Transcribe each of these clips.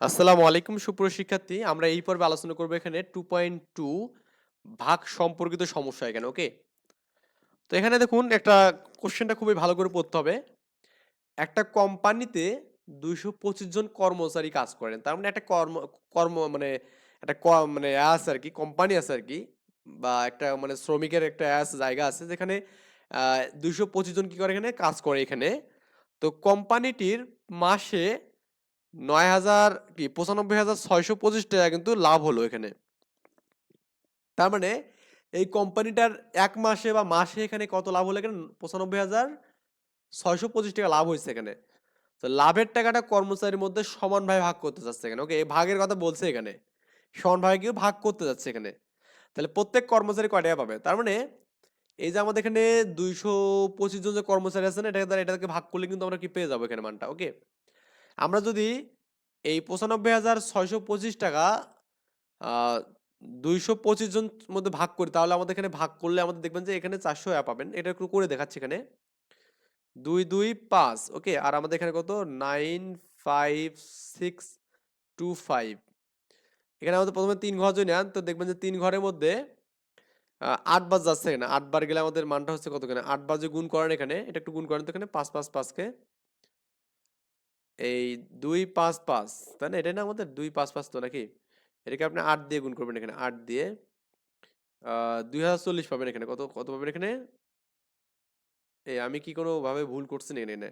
আসসালামু আলাইকুম, সুপ্রিয় শিক্ষার্থী। আমরা এই পর্বে আলোচনা করব এখানে টু পয়েন্ট টু ভাগ সম্পর্কিত সমস্যা এখানে, ওকে? তো এখানে দেখুন, একটা কোশ্চেনটা খুবই ভালো করে পড়তে হবে। একটা কোম্পানিতে দুইশো পঁচিশ জন কর্মচারী কাজ করেন। তার মানে একটা কর্ম কর্ম মানে একটা মানে আছে আর কি, কোম্পানি আছে আর কি, বা একটা মানে শ্রমিকের একটা জায়গা আছে, যেখানে দুইশো পঁচিশ জন কি করে এখানে কাজ করে এখানে। তো কোম্পানিটির মাসে নয় হাজার কি পঁচানব্বই হাজার ছয়শো পঁচিশ টাকা কিন্তু লাভ হলো এখানে। তার মানে এই কোম্পানিটার এক মাসে বা মাসে এখানে কত লাভ হলো এখানে? পঁচানব্বই হাজার ছয়শো পঁচিশ টাকা লাভ হয়েছে এখানে। তো লাভের টাকাটা কর্মচারীর মধ্যে সমানভাবে ভাগ করতে যাচ্ছে এখানে। ওকে এই ভাগের কথা বলছে এখানে। সমানভাবে কেউ ভাগ করতে যাচ্ছে এখানে। তাহলে প্রত্যেক কর্মচারী কয় টাকা পাবে? তার মানে এই যে আমাদের এখানে দুইশো পঁচিশ জন যে কর্মচারী আছে না এটাকে এটাকে ভাগ করলে কিন্তু আমরা কি পেয়ে যাব এখানে মানটা? ওকে আমরা যদি এই পঁচানব্বই হাজার ছয়শো পঁচিশ টাকা দুইশো পঁচিশ জন মধ্যে ভাগ করি তাহলে আমাদের এখানে ভাগ করলে আমাদের দেখবেন যে এখানে চারশো অ্যাপ পাবেন। এটা একটু করে দেখাচ্ছি এখানে। দুই দুই পাঁচ ওকে? আর আমাদের এখানে কত? Nine five six two five. এখানে আমাদের প্রথমে তিন ঘর যদি নেন তো দেখবেন যে তিন ঘরের মধ্যে আহ, আট বার যাচ্ছে এখানে। আট বার গেলে আমাদের মানটা হচ্ছে কত আট বার যে গুণ করেন এখানে এটা একটু গুণ করেন তো এখানে পাঁচ পাঁচ পাঁচকে। এই দুই পাঁচ পাঁচ, তাই না? এটাই না আমাদের দুই পাঁচ পাঁচ তো নাকি? এটাকে আপনি আট দিয়ে গুণ করবেন এখানে, আট দিয়ে। দুই হাজার চল্লিশ পাবেন এখানে, কত কত পাবেন এখানে? এই আমি কি কোনোভাবে ভুল করছি না এখানে?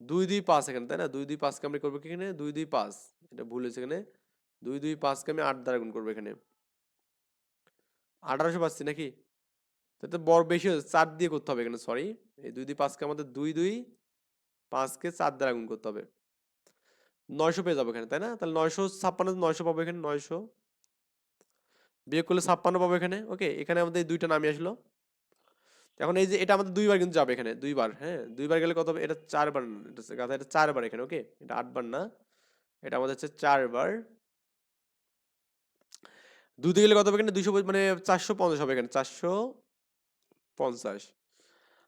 দুই দুই পাঁচ এখানে, তাই না? দুই দুই পাঁচকে আমরা করব এখানে? দুই দুই পাঁচ, এটা ভুল হয়েছে এখানে। দুই দুই পাঁচকে আমি আট দ্বারা গুণ করব এখানে। আঠারোশো পাচ্ছি নাকি? তাতে বড় বেশি চার দিয়ে করতে হবে এখানে সরি এই দুই দুই পাঁচকে আমাদের দুই দুই পাঁচকে চার দ্বারা গুণ করতে হবে। নয়শো পেয়ে যাব এখানে তাই না? তাহলে নয়শো ছাপ্পান্ন নয়শো পাবো এখানে নয়শো। বিয়োগ করলে ছাপ্পান্ন পাবো এখানে ওকে? এখানে আমাদের দুইটা নামে আসলো। এখন এই যে এটা আমাদের দুইবার কিন্তু যাবে এখানে দুইবার হ্যাঁ? দুইবার গেলে কত হবে? এটা চারবার না, এটা চারবার এখানে ওকে? এটা আটবার না এটা আমাদের হচ্ছে চারবার। দিয়ে গেলে কত হবে এখানে? দুইশো মানে চারশো পঞ্চাশ হবে এখানে চারশো পঞ্চাশ।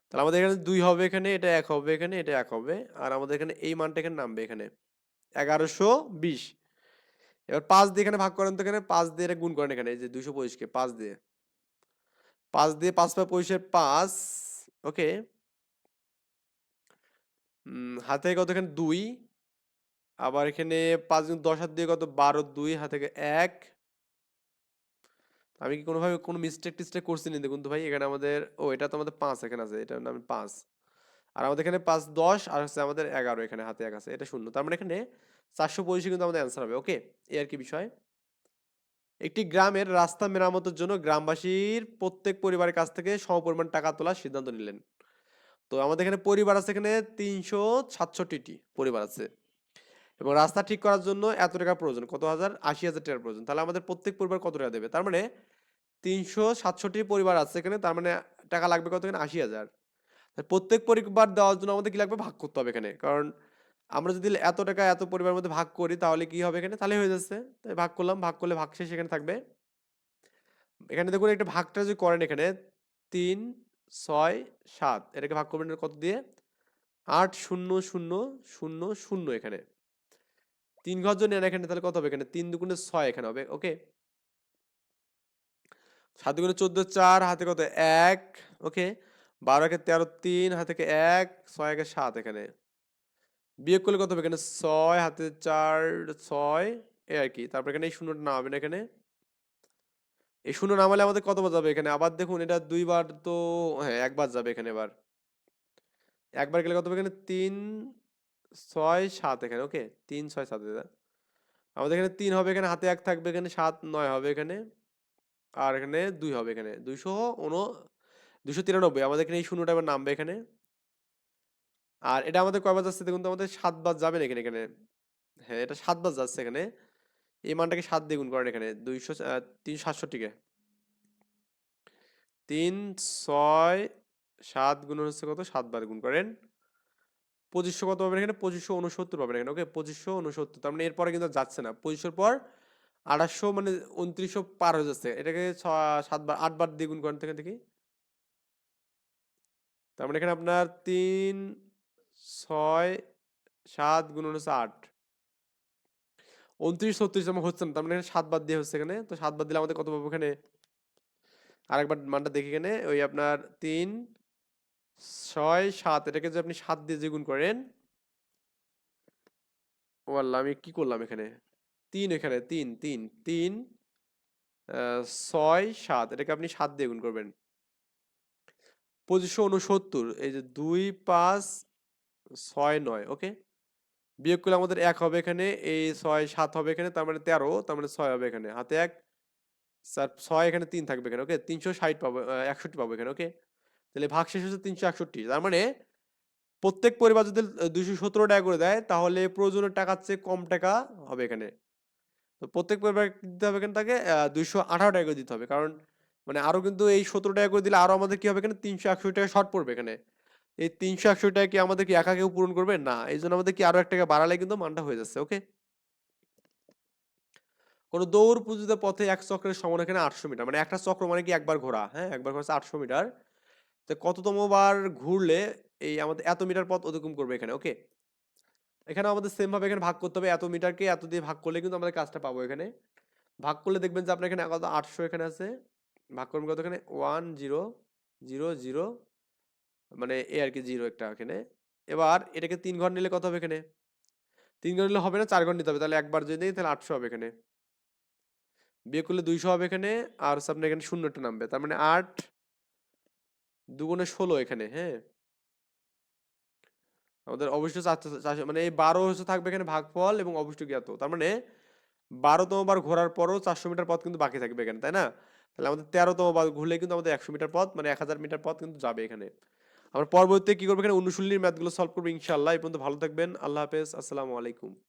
তাহলে আমাদের এখানে দুই হবে এখানে এটা এক হবে এখানে এটা এক হবে আর আমাদের এখানে এই মানটা এখানে নামবে এখানে। এগারোশো বিশ। এবার পাঁচ দিয়ে এখানে ভাগ করেন তো এখানে পাঁচ দিয়ে এটা গুণ করেন এখানে, এই যে দুইশো পঁচিশকে পাঁচ দিয়ে। পাঁচ দিয়ে পাঁচ পাঁচ পঁচিশের পাঁচ, ওকে। হাতে কত এখানে? দুই। আবার এখানে পাঁচ দশ হাত দিয়ে কত? বারো, দুই। হাতে এক। আমি কি কোনোভাবে কোনো মিস্টেক টিস্টেক করছি না? দেখুন তো ভাই, এখানে আমাদের, ও, এটা তো আমাদের পাঁচ এখানে আছে, এটার নাম পাঁচ। আর আমাদের এখানে পাঁচ দশ, আর হচ্ছে আমাদের এগারো এখানে হাতে এক আছে, এটা শূন্য। তার মানে এখানে চারশো পঁচিশে কিন্তু আমাদের অ্যান্সার হবে ওকে এই আর কি বিষয়। একটি গ্রামের রাস্তা মেরামতের জন্য গ্রামবাসীর প্রত্যেক পরিবারের কাছ থেকে সমপরিমাণ টাকা তোলার সিদ্ধান্ত নিলেন। তো আমাদের এখানে পরিবার আছে এখানে তিনশো সাতষট্টিটি পরিবার আছে। এবং রাস্তা ঠিক করার জন্য এত টাকা প্রয়োজন, কত হাজার? আশি হাজার টাকার প্রয়োজন। তাহলে আমাদের প্রত্যেক পরিবার কত টাকা দেবে? তার মানে তিনশো সাতষট্টি পরিবার আছে এখানে, তার মানে টাকা লাগবে কত এখানে? আশি হাজার। প্রত্যেক পরিবার দেওয়ার জন্য আমাদের কি লাগবে? ভাগ করতে হবে এখানে। কারণ আমরা যদি এত টাকা এত পরিবারের মধ্যে ভাগ করি, তাহলে কি হবে এখানে? তাহলে হয়ে যাচ্ছে। তাই ভাগ করলাম, ভাগ করলে ভাগ শেষ এখানে থাকবে। এখানে দেখুন, একটা ভাগটা যদি করেন এখানে, তিন, ছয়, সাত, এটাকে ভাগ করবেন কত দিয়ে? আট, শূন্য শূন্য শূন্য শূন্য এখানে। তিন ঘর জন্য এখানে, তাহলে কত হবে এখানে? তিন দুগুণে ছয় এখানে হবে, ওকে? সাত দুগুণে চোদ্দ, চার, হাতে কত? এক, ওকে? বারো একে তেরো তিন, হাতে এক, ছয় একে সাত এখানে। বিয়োগ করলে কত হবে এখানে? ছয়, হাতে চার, ছয় এ আর কি। তারপর এখানে এই শূন্যটা নামাবে না এখানে। এই শূন্য নামালে আমাদের কত বার যাবে এখানে? আবার দেখুন, এটা দুইবার তো হ্যাঁ একবার যাবে এখানে এবার। একবার গেলে কত হবে এখানে? তিন, ছয়, সাত এখানে, ওকে? তিন, ছয়, সাত এটা আমাদের এখানে তিন হবে, এখানে হাতে এক থাকবে, এখানে সাত, নয় হবে এখানে। আর এখানে দুই হবে এখানে। দুইশো উন দুশো তিরানব্বই। আমাদের এখানে এই শূন্যটা এবার নামবে এখানে। আর এটা আমাদের কয়বার যাচ্ছে দেখুন তো? আমাদের সাতবার যাবে না এখানে এখানে। হ্যাঁ এটা সাত সাতবার যাচ্ছে এখানে। এই মানটাকে সাত দিয়ে গুণ করেন এখানে। দুইশো তিন সাতষট্টিকে। তিন, ছয়, সাত গুণ হচ্ছে কত? সাতবার গুণ করেন। পঁচিশশো কত পাবেন এখানে? পঁচিশশো উনসত্তর পাবেন এখানে। ওকে, পঁচিশশো উনসত্তর তার মানে এরপরে কিন্তু যাচ্ছে না। পঁচিশশোর পর আঠাশশো মানে উনত্রিশশো পার হয়ে যাচ্ছে। এটাকে ছ সাতবার আটবার দিয়ে গুণ করেন থেকে। দেখি তার মানে এখানে আপনার তিন, ছয়, সাত গুণ হচ্ছে আট। উনত্রিশ, ছত্রিশ আমার হচ্ছে না, তার মানে এখানে সাত বাদ দিয়ে হচ্ছে এখানে। তো সাত বাদ দিলে আমাদের কত পাবো এখানে? আরেকবার মানটা দেখি এখানে, ওই আপনার তিন, ছয়, সাত, এটাকে যদি আপনি সাত দিয়ে দ্বিগুণ করেন ও আল্লাহ আমি কি করলাম এখানে? তিন এখানে, তিন তিন তিন ছয়, সাত, এটাকে আপনি সাত দিয়ে গুণ করবেন। পঁচিশশো উনসত্তর এই যে দুই পাঁচ, ছয়, নয় ওকে বিয়োগ করলে আমাদের এক হবে এখানে, এই ছয় সাত হবে এখানে, তার মানে তেরো, তার মানে ছয় হবে এখানে। হাতে এক, স্যার ছয় এখানে তিন থাকবে এখানে ওকে তিনশো ষাট পাবো একষট্টি পাবো এখানে ওকে তাহলে ভাগ শেষ হচ্ছে তিনশো একষট্টি, তার মানে প্রত্যেক পরিবার যদি দুইশো সতেরো টাকা করে দেয়, তাহলে প্রয়োজনীয় টাকার চেয়ে কম টাকা হবে এখানে। তো প্রত্যেক পরিবার দিতে হবে এখানে তাকে দুইশো আঠারো টাকা করে দিতে হবে, কারণ মানে আরও কিন্তু এই সতেরো টাকা করে দিলে আরও আমাদের কি হবে এখানে? তিনশো একশো টাকা শর্ট পড়বে এখানে। এই তিনশো একশো টাকা কি আমাদের কি একা কেউ পূরণ করবে? না এই জন্য আমাদের কি আরও এক টাকা বাড়ালে কিন্তু মানটা হয়ে যাচ্ছে ওকে কোনো দৌড় পুজোতে পথে এক চক্রের সমান এখানে আটশো মিটার মানে একটা চক্র মানে কি একবার ঘোরা হ্যাঁ? একবার ঘোরা আটশো মিটার। তো কততম বার ঘুরলে এই আমাদের এত মিটার পথ অতিক্রম করবে এখানে ওকে এখানে আমাদের সেম ভাবে এখানে ভাগ করতে হবে, এত মিটারকে এত দিয়ে ভাগ করলে কিন্তু আমাদের কাজটা পাবো এখানে। ভাগ করলে দেখবেন যে আপনার এখানে আটশো এখানে আছে। ভাগ করবেন কত এখানে ওয়ান জিরো জিরো জিরো মানে এ আর কি জিরো একটা এখানে। এবার এটাকে তিন ঘর নিলে কত হবে এখানে? তিন ঘর নিলে হবে না, চার ঘর নিতে হবে। তাহলে একবার যদি তাহলে আটশো হবে এখানে। বিয়ে করলে দুইশো হবে এখানে, আর হচ্ছে আপনার এখানে শূন্যটা নামবে। তার মানে আট দুগুণে ষোলো এখানে হ্যাঁ? আমাদের অবশ্য চারশো মানে এই বারো হচ্ছে থাকবে এখানে ভাগফল এবং অবশিষ্ট জ্ঞাত। তার মানে বারোতম বার ঘোরার পরও চারশো মিটার পথ কিন্তু বাকি থাকবে এখানে, তাই না? তাহলে আমাদের তেরোতম বাদ ঘুরলে কিন্তু আমাদের একশো মিটার পথ মানে এক হাজার মিটার পথ কিন্তু যাবে এখানে। আমরা পরবর্তীতে কি করব? এখানে অনুশীলনীর ম্যাথগুলো সলভ করব ইনশাল্লাহ এই পর্যন্ত ভালো থাকবেন। আল্লাহ হাফেজ। আসসালামু আলাইকুম।